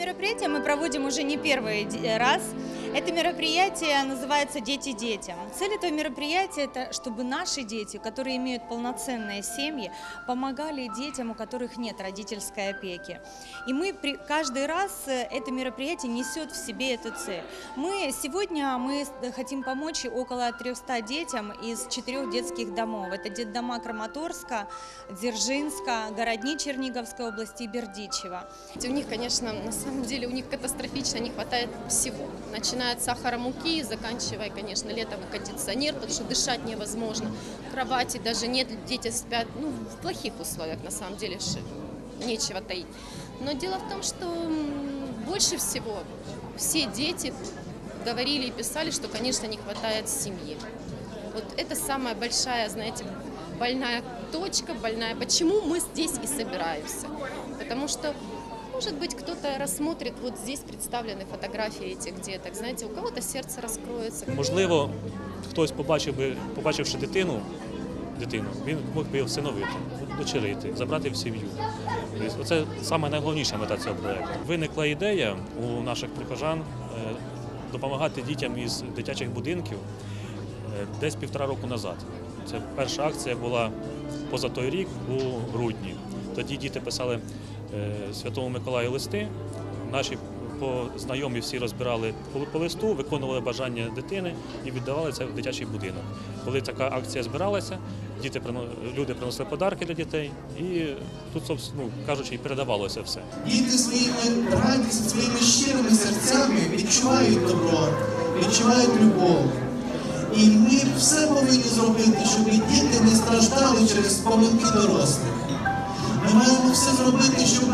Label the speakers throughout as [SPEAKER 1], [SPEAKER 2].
[SPEAKER 1] мероприятие мы проводим уже не первый раз. Это мероприятие называется «Дети детям». Цель этого мероприятия – это чтобы наши дети, которые имеют полноценные семьи, помогали детям, у которых нет родительской опеки. И мы при, каждый раз э, это мероприятие несет в себе эту цель. Мы сегодня мы с- хотим помочь около 300 детям из четырех детских домов. Это детдома Краматорска, Дзержинска, Городни Черниговской области и Бердичева.
[SPEAKER 2] У них, конечно, на самом деле у них катастрофично не хватает всего. Начиная от сахара муки, заканчивая, конечно, летом кондиционер, потому что дышать невозможно. Кровати даже нет, дети спят ну, в плохих условиях, на самом деле, нечего таить. Но дело в том, что больше всего все дети говорили и писали, что, конечно, не хватает семьи. Вот это самая большая, знаете, больная точка, больная. Почему мы здесь и собираемся? Потому что, может быть, кто-то рассмотрит, вот здесь представлены фотографии этих деток. Знаете, у кого-то сердце раскроется.
[SPEAKER 3] Можливо, хтось побачив би, побачивши дитину, дитину, він мог би всиновити, дочерити, забрати в сім'ю. Тобто Це саме найголовніша мета цього проєкту. Виникла ідея у наших прихожан е, допомагати дітям із дитячих будинків е, десь півтора року назад. Це перша акція була поза той рік у грудні. Тоді діти писали е, Святому Миколаю листи. Наші знайомі всі розбирали по, листу, виконували бажання дитини і віддавали це в дитячий будинок. Коли така акція збиралася, діти люди приносили подарки для дітей, і тут, собственно, ну, кажучи, і передавалося все.
[SPEAKER 4] Діти своїми радістю, своїми щирими серцями відчувають добро, відчувають любов. І ми все повинні зробити, щоб діти не страждали через помилки дорослих. Ми маємо все зробити, щоб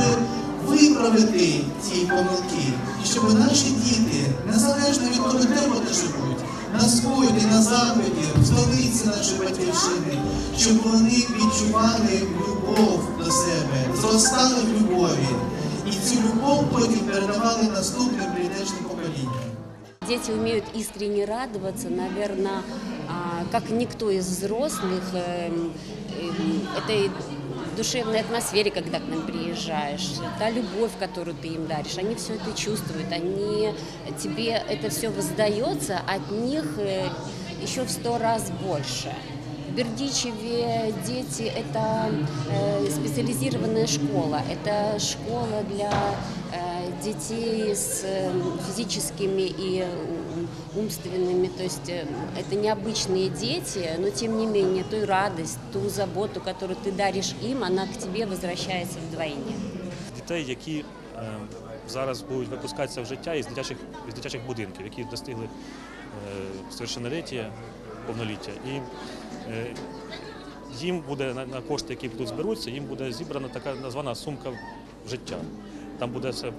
[SPEAKER 4] виправити ці помилки, і щоб наші діти, незалежно від того, де вони живуть, на сході, на заході, в столиці нашої батьківщини, щоб вони відчували любов до себе, зростали в любові, і цю любов потім передавали наступним поколінням.
[SPEAKER 5] Дети умеют искренне радоваться, наверное, как никто из взрослых эм, эм, этой душевной атмосфере, когда к нам приезжаешь, та любовь, которую ты им даришь, они все это чувствуют, они тебе это все воздается, от них э, еще в сто раз больше. В Бердичеве дети – это э, специализированная школа, это школа для э, детей с э, физическими и ум- умственными, то есть э, это необычные дети, но тем не менее ту радость, ту заботу, которую ты даришь им, она к тебе возвращается вдвойне.
[SPEAKER 3] дітей, які е, зараз будуть випускатися в життя із дитячих, із дитячих будинків, які достигли е, совершенноліття, повноліття. І е, їм буде на, на кошти, які тут зберуться, їм буде зібрана така названа сумка в життя. Там буде все пер-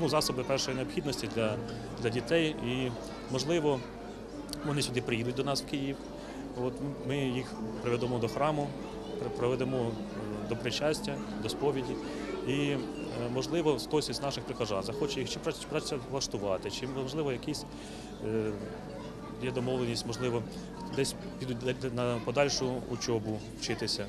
[SPEAKER 3] ну, засоби першої необхідності для, для дітей. І, можливо, вони сюди приїдуть до нас в Київ. От ми їх приведемо до храму, при- проведемо е, до причастя, до сповіді. І, е, можливо, хтось із наших прихожан захоче їх чи прац- працевлаштувати, чи можливо якісь е, є домовленість, можливо, десь підуть на подальшу учобу вчитися.